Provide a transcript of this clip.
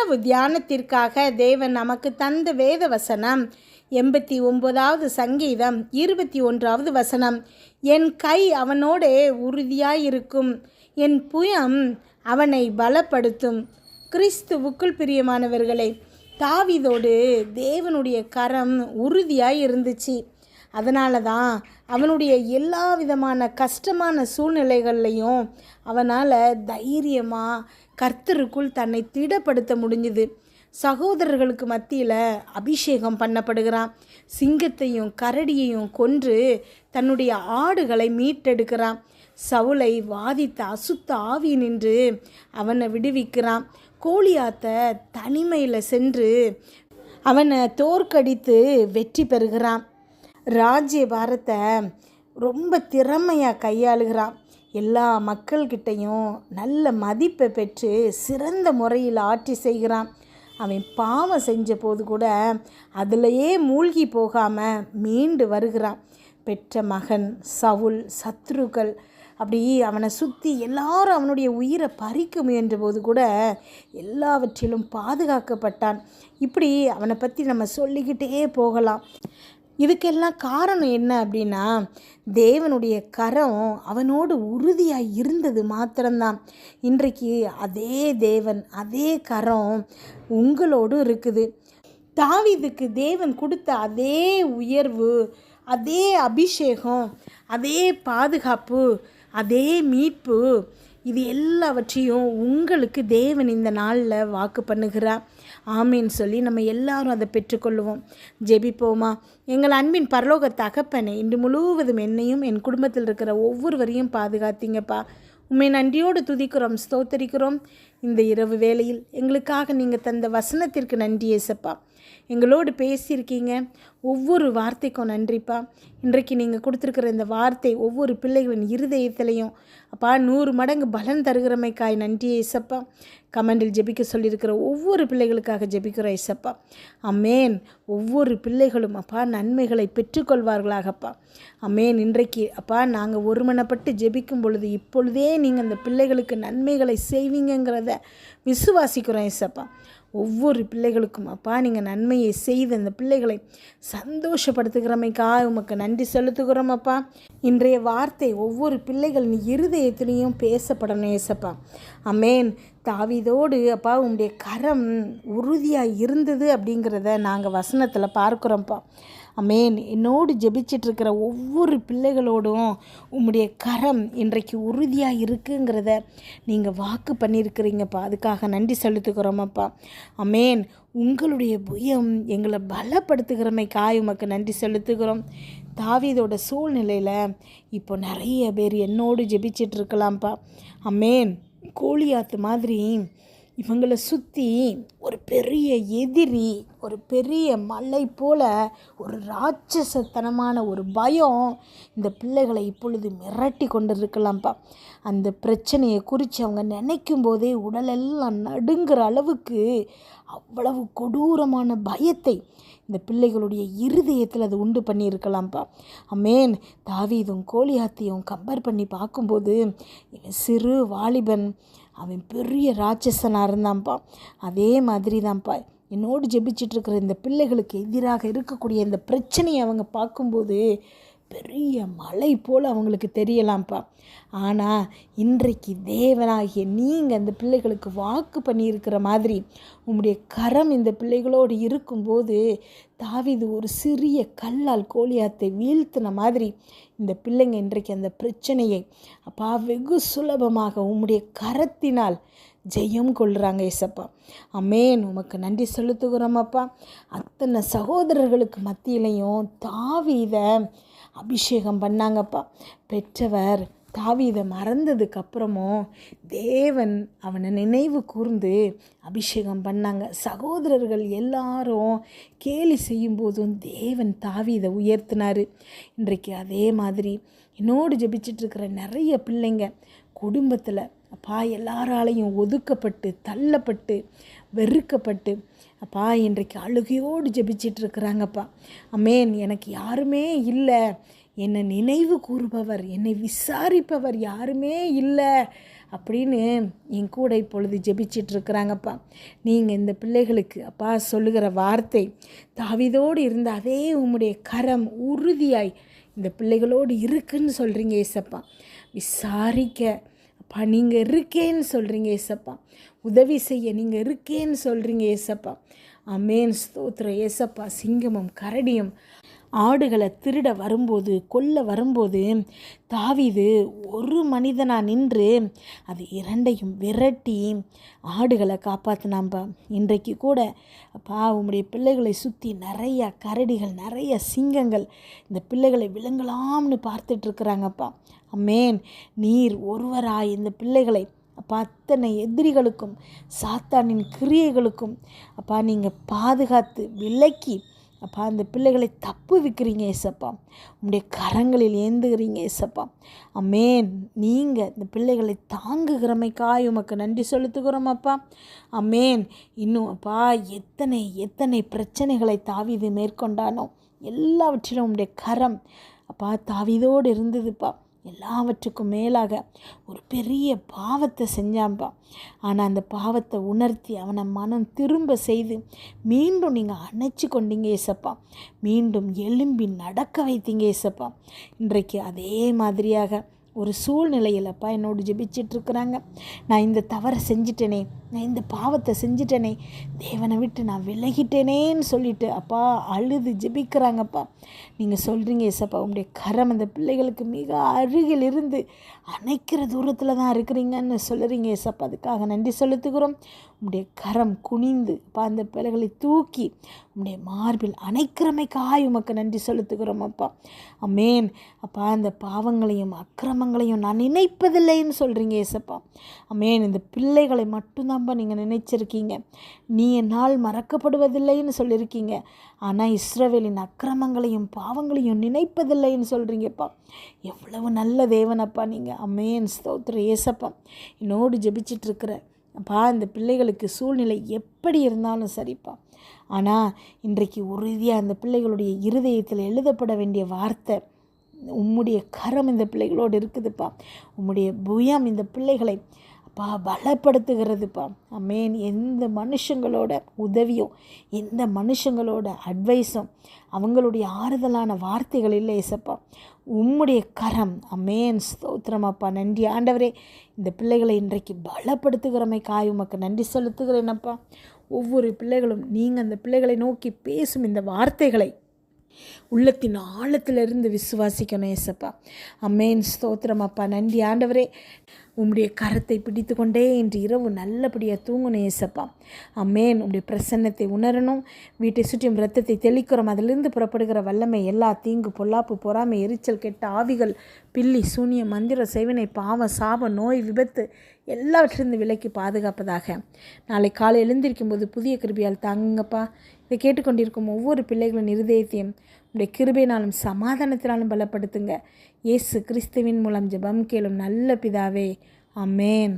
இரவு தியானத்திற்காக தேவன் நமக்கு தந்த வேத வசனம் எண்பத்தி ஒன்பதாவது சங்கீதம் இருபத்தி ஒன்றாவது வசனம். என் கை அவனோடே உறுதியாயிருக்கும். என் புயம் அவனை பலப்படுத்தும். கிறிஸ்துவுக்குள் பிரியமானவர்களே தாவிதோடு தேவனுடைய கரம் உறுதியாக இருந்துச்சு அதனால தான் அவனுடைய எல்லா விதமான கஷ்டமான சூழ்நிலைகள்லையும் அவனால் தைரியமாக கர்த்தருக்குள் தன்னை திடப்படுத்த முடிஞ்சுது. சகோதரர்களுக்கு மத்தியில் அபிஷேகம் பண்ணப்படுகிறான். சிங்கத்தையும் கரடியையும் கொன்று தன்னுடைய ஆடுகளை மீட்டெடுக்கிறான். சவுளை வாதித்த அசுத்த ஆவி நின்று அவனை விடுவிக்கிறான். கோழியாத்த தனிமையில் சென்று அவனை தோற்கடித்து வெற்றி பெறுகிறான். ராஜ்ய பாரத்தை ரொம்ப திறமையாக கையாளுகிறான். எல்லா மக்கள்கிட்டையும் நல்ல மதிப்பை பெற்று சிறந்த முறையில் ஆட்சி செய்கிறான். அவன் பாவம் செஞ்ச போது கூட அதிலேயே மூழ்கி போகாமல் மீண்டு வருகிறான். பெற்ற மகன் சவுல் சத்ருக்கள் அப்படி அவனை சுற்றி எல்லாரும் அவனுடைய உயிரை பறிக்க முயன்ற போது கூட எல்லாவற்றிலும் பாதுகாக்கப்பட்டான். இப்படி அவனை பற்றி நம்ம சொல்லிக்கிட்டே போகலாம். இதுக்கெல்லாம் காரணம் என்ன அப்படின்னா தேவனுடைய கரம் அவனோடு உறுதியாக இருந்தது மாத்திரம்தான். இன்றைக்கு அதே தேவன் அதே கரம் உங்களோடு இருக்குது. தாவிதுக்கு தேவன் கொடுத்த அதே உயர்வு அதே அபிஷேகம் அதே பாதுகாப்பு அதே மீட்பு இது எல்லாவற்றையும் உங்களுக்கு தேவன் இந்த நாளில் வாக்கு பண்ணுகிறார். ஆமேன்னு சொல்லி நம்ம எல்லாரும் அதை பெற்றுக்கொள்வோம் ஜெபிப்போமா? எங்கள் அன்பின் பரலோக தகப்பனை இன்று முழுவதும் என்னையும் என் குடும்பத்தில் இருக்கிற ஒவ்வொருவரையும் பாதுகாத்தீங்கப்பா. உண்மை நன்றியோடு துதிக்கிறோம் ஸ்தோத்தரிக்கிறோம். இந்த இரவு வேளையில் எங்களுக்காக நீங்கள் தந்த வசனத்திற்கு நன்றி ஏசப்பா. எங்களோடு பேசியிருக்கீங்க. ஒவ்வொரு வார்த்தைக்கும் நன்றிப்பா. இன்றைக்கு நீங்கள் கொடுத்துருக்கிற இந்த வார்த்தை ஒவ்வொரு பிள்ளைகளின் இருதயத்திலையும் அப்பா நூறு மடங்கு பலன் தருகிறமைக்காய். நன்றி ஏசப்பா. கமெண்டில் ஜெபிக்க சொல்லியிருக்கிற ஒவ்வொரு பிள்ளைகளுக்காக ஜெபிக்கிறோம் ஏசப்பா. அம்மேன் ஒவ்வொரு பிள்ளைகளும் அப்பா நன்மைகளை பெற்றுக்கொள்வார்களாகப்பா. அம்மேன் இன்றைக்கு அப்பா நாங்கள் ஒருமனப்பட்டு ஜெபிக்கும் பொழுது இப்பொழுதே நீங்கள் அந்த பிள்ளைகளுக்கு நன்மைகளை செய்வீங்கங்கிறத விசுவாசிக்கிறோம் ஏசப்பா. ஒவ்வொரு பிள்ளைகளுக்கும் அப்பா நீங்கள் நன்மையை செய்து அந்த பிள்ளைகளை சந்தோஷப்படுத்துகிறமைக்காக உமக்கு நன்றி செலுத்துகிறோம் அப்பா இன்றைய வார்த்தை ஒவ்வொரு பிள்ளைகளின் இருதயத்திலையும் பேசப்படணும் ஏசப்பா. அமேன் தாவிதோடு அப்பா உங்களுடைய கரம் உறுதியாக இருந்தது அப்படிங்கிறத நாங்கள் வசனத்தில் பார்க்குறோம்ப்பா. அமேன் என்னோடு ஜெபிச்சிட்ருக்கிற ஒவ்வொரு பிள்ளைகளோடும் உம்முடைய கரம் இன்றைக்கு உறுதியாக இருக்குங்கிறத நீங்கள் வாக்கு பண்ணியிருக்கிறீங்கப்பா. அதுக்காக நன்றி செலுத்துக்கிறோமப்பா அமேன் உங்களுடைய புயம் எங்களை பலப்படுத்துகிறமைக்காய் உமக்கு நன்றி செலுத்துகிறோம். தாவிதோட சூழ்நிலையில் இப்போ நிறைய பேர் என்னோடு ஜெபிச்சிட்ருக்கலாம்ப்பா அமேன் கோழியாத்து மாதிரி இவங்களை சுற்றி ஒரு பெரிய எதிரி ஒரு பெரிய மலை போல் ஒரு ராட்சசத்தனமான ஒரு பயம் இந்த பிள்ளைகளை இப்பொழுது மிரட்டி கொண்டு இருக்கலாம்ப்பா அந்த பிரச்சனையை குறித்து அவங்க நினைக்கும் போதே உடலெல்லாம் நடுங்கிற அளவுக்கு அவ்வளவு கொடூரமான பயத்தை இந்த பிள்ளைகளுடைய இருதயத்தில் அது உண்டு பண்ணியிருக்கலாம்ப்பா. அமேன் தாவீதும் கோழியாத்தையும் கம்பேர் பண்ணி பார்க்கும்போது சிறு வாலிபன் அவன் பெரிய ராட்சசனாக இருந்தான்ப்பா. அதே மாதிரி தான்ப்பா என்னோடு ஜெபிச்சிட்ருக்கிற இந்த பிள்ளைகளுக்கு எதிராக இருக்கக்கூடிய இந்த பிரச்சனையை அவங்க பார்க்கும்போது பெரிய மலை போல் அவங்களுக்கு தெரியலாம்ப்பா. ஆனால் இன்றைக்கு தேவனாகிய நீங்கள் அந்த பிள்ளைகளுக்கு வாக்கு பண்ணியிருக்கிற மாதிரி உங்களுடைய கரம் இந்த பிள்ளைகளோடு இருக்கும்போது தாவிது ஒரு சிறிய கல்லால் கோழியாத்தை வீழ்த்தின மாதிரி இந்த பிள்ளைங்க இன்றைக்கு அந்த பிரச்சனையை அப்பா வெகு சுலபமாக உம்முடைய கரத்தினால் ஜெயம் கொள்கிறாங்க ஏசப்பா. அமேன். உமக்கு நன்றி செலுத்துகிறோம் அப்பா. அத்தனை சகோதரர்களுக்கு மத்தியிலையும் தாவீத அபிஷேகம் பண்ணாங்கப்பா. பெற்றவர் தாவீதை மறந்ததுக்கப்புறமும் தேவன் அவனை நினைவு கூர்ந்து அபிஷேகம் பண்ணாங்க. சகோதரர்கள் எல்லாரும் கேலி செய்யும்போதும் தேவன் தாவீதை உயர்த்தினார். இன்றைக்கு அதே மாதிரி என்னோடு ஜெபிச்சிட்ருக்கிற நிறைய பிள்ளைங்க குடும்பத்தில் அப்பா எல்லாராலையும் ஒதுக்கப்பட்டு தள்ளப்பட்டு வெறுக்கப்பட்டு அப்பா இன்றைக்கு அழுகையோடு ஜெபிச்சிட்டு இருக்கிறாங்கப்பா அமேன். எனக்கு யாருமே இல்லை. என்னை நினைவு கூறுபவர் என்னை விசாரிப்பவர் யாருமே இல்லை அப்படின்னு என் கூட இப்பொழுது ஜெபிச்சிட்டு இருக்கிறாங்கப்பா நீங்கள் இந்த பிள்ளைகளுக்கு அப்பா சொல்லுகிற வார்த்தை தாவிதோடு இருந்த அதே உம்முடைய கரம் உறுதியாய் இந்த பிள்ளைகளோடு இருக்குன்னு சொல்கிறீங்க ஏசப்பா. விசாரிக்க அப்பா நீங்கள் இருக்கேன்னு சொல்கிறீங்க ஏசப்பா. உதவி செய்ய நீங்கள் இருக்கேன்னு சொல்கிறீங்க ஏசப்பா. அமேன் ஸ்தோத்ர ஏசப்பா சிங்கமும் கரடியும். ஆடுகளை திருட வரும்போது கொல்ல வரும்போது தாவிது ஒரு மனிதனாக நின்று அது இரண்டையும் விரட்டி ஆடுகளை காப்பாற்றினாம்பா இன்றைக்கு கூட அப்பா உம்முடைய பிள்ளைகளை சுற்றி நிறையா கரடிகள் நிறைய சிங்கங்கள் இந்த பிள்ளைகளை விழுங்கலாம்னு பார்த்துட்ருக்குறாங்கப்பா. அம்மேன் நீர் ஒருவராய் இந்த பிள்ளைகளை. அப்பா அத்தனை எதிரிகளுக்கும் சாத்தானின் கிரியைகளுக்கும் அப்பா நீங்கள் பாதுகாத்து விலக்கி அப்பா அந்த பிள்ளைகளை தப்பு விற்கிறீங்க ஏசப்பா. உங்களுடைய கரங்களில் ஏந்துகிறீங்க ஏசப்பா. அமேன் நீங்கள் இந்த பிள்ளைகளை தாங்குகிறமைக்காய் உமக்கு நன்றி செலுத்துகிறோம் அப்பா. அமேன் இன்னும் அப்பா எத்தனை எத்தனை பிரச்சனைகளை தாவிது மேற்கொண்டானோ எல்லாவற்றிலும் உங்களுடைய கரம் அப்பா தாவிதோடு இருந்ததுப்பா. எல்லாவற்றுக்கும் மேலாக ஒரு பெரிய பாவத்தை செஞ்சாம்பா ஆனால் அந்த பாவத்தை உணர்த்தி அவனை மனம் திரும்ப செய்து மீண்டும் நீங்கள் அணைச்சி கொண்டீங்க ஏசப்பா. மீண்டும் எழும்பி நடக்க வைத்தீங்க ஏசப்பா. இன்றைக்கு அதே மாதிரியாக ஒரு சூழ்நிலையில் அப்பா என்னோடு ஜெபிச்சிட்ருக்குறாங்க. நான் இந்த தவறை செஞ்சிட்டேனே நான் இந்த பாவத்தை செஞ்சிட்டேனே தேவனை விட்டு நான் விலகிட்டேனேன்னு சொல்லிட்டு அப்பா அழுது ஜெபிக்கிறாங்கப்பா. நீங்கள் சொல்கிறீங்க ஏசப்பா உங்களுடைய கரம் அந்த பிள்ளைகளுக்கு மிக அருகில் இருந்து அணைக்கிற தூரத்தில் தான் இருக்கிறீங்கன்னு சொல்லுறீங்க ஏசப்பா. அதுக்காக நன்றி செலுத்துகிறோம். உங்களுடைய கரம் குனிந்து அப்பா அந்த பிள்ளைகளை தூக்கி உங்களுடைய மார்பில் அணைக்கிறமைக்காய் உமக்கு நன்றி செலுத்துகிறோம் அப்பா. அமேன். அப்பா அந்த பாவங்களையும் அக்கிரமங்களையும் நான் நினைப்பதில்லைன்னு சொல்கிறீங்க ஏசப்பா. அமேன் இந்த பிள்ளைகளை மட்டும்தான்ப்பா நீங்கள் நினைச்சிருக்கீங்க. நீ என்னால் மறக்கப்படுவதில்லைன்னு சொல்லியிருக்கீங்க. ஆனால் இஸ்ரவேலின் அக்கிரமங்களையும் பாவங்களையும் நினைப்பதில்லைன்னு சொல்கிறீங்கப்பா எவ்வளவு நல்ல தேவனப்பா நீங்கள் அமேன் ஸ்தோத்திர ஏசப்பா என்னோடு ஜெபிச்சிட்ருக்கிற அப்பா இந்த பிள்ளைகளுக்கு சூழ்நிலை எப்படி இருந்தாலும் சரிப்பா. ஆனால் இன்றைக்கு உறுதியாக அந்த பிள்ளைகளுடைய இருதயத்தில் எழுதப்பட வேண்டிய வார்த்தை உம்முடைய கரம் இந்த பிள்ளைகளோடு இருக்குதுப்பா. உம்முடைய புயம் இந்த பிள்ளைகளை அப்பா பலப்படுத்துகிறதுப்பா. அமேன். எந்த மனுஷங்களோட உதவியும் எந்த மனுஷங்களோட அட்வைஸும் அவங்களுடைய ஆறுதலான வார்த்தைகள் இல்லை இசப்பா உம்முடைய கரம் அமேன். ஸ்தோத்திரமாப்பா. நன்றி. ஆண்டவரே இந்த பிள்ளைகளை இன்றைக்கு பலப்படுத்துகிறமை காய். உமக்கு நன்றி செலுத்துகிறேனப்பா ஒவ்வொரு பிள்ளைகளும் நீங்கள் அந்த பிள்ளைகளை நோக்கி பேசும் இந்த வார்த்தைகளை உள்ளத்தின் ஆழத்திலிருந்து விசுவாசிக்கணும் ஏசப்பா அம்மேன். ஸ்தோத்திரம் அப்பா. நன்றி ஆண்டவரே. உம்முடைய கரத்தை பிடித்து கொண்டே இன்று இரவு நல்லபடியாக தூங்கணும் ஏசப்பா அம்மேன். உம்முடைய பிரசன்னத்தை உணரணும். வீட்டை சுற்றியும் ரத்தத்தை தெளிக்கிறோம். அதிலிருந்து புறப்படுகிற வல்லமை எல்லா தீங்கு பொல்லாப்பு பொறாமை எரிச்சல் கெட்ட ஆவிகள் பில்லி சூனிய மந்திர செய்வினை பாவம் சாபம் நோய் விபத்து எல்லாவற்றிலிருந்து விலைக்கு பாதுகாப்பதாக. நாளை காலை எழுந்திருக்கும் போது புதிய கிருபியால் தாங்குங்கப்பா. இதை கேட்டுக்கொண்டிருக்கும் ஒவ்வொரு பிள்ளைகளின் இருதயத்தையும் உடைய கிருபையினாலும் சமாதானத்தினாலும் பலப்படுத்துங்க. இயேசு கிறிஸ்துவின் மூலம் ஜெபம் கேளும் நல்ல பிதாவே. அமேன்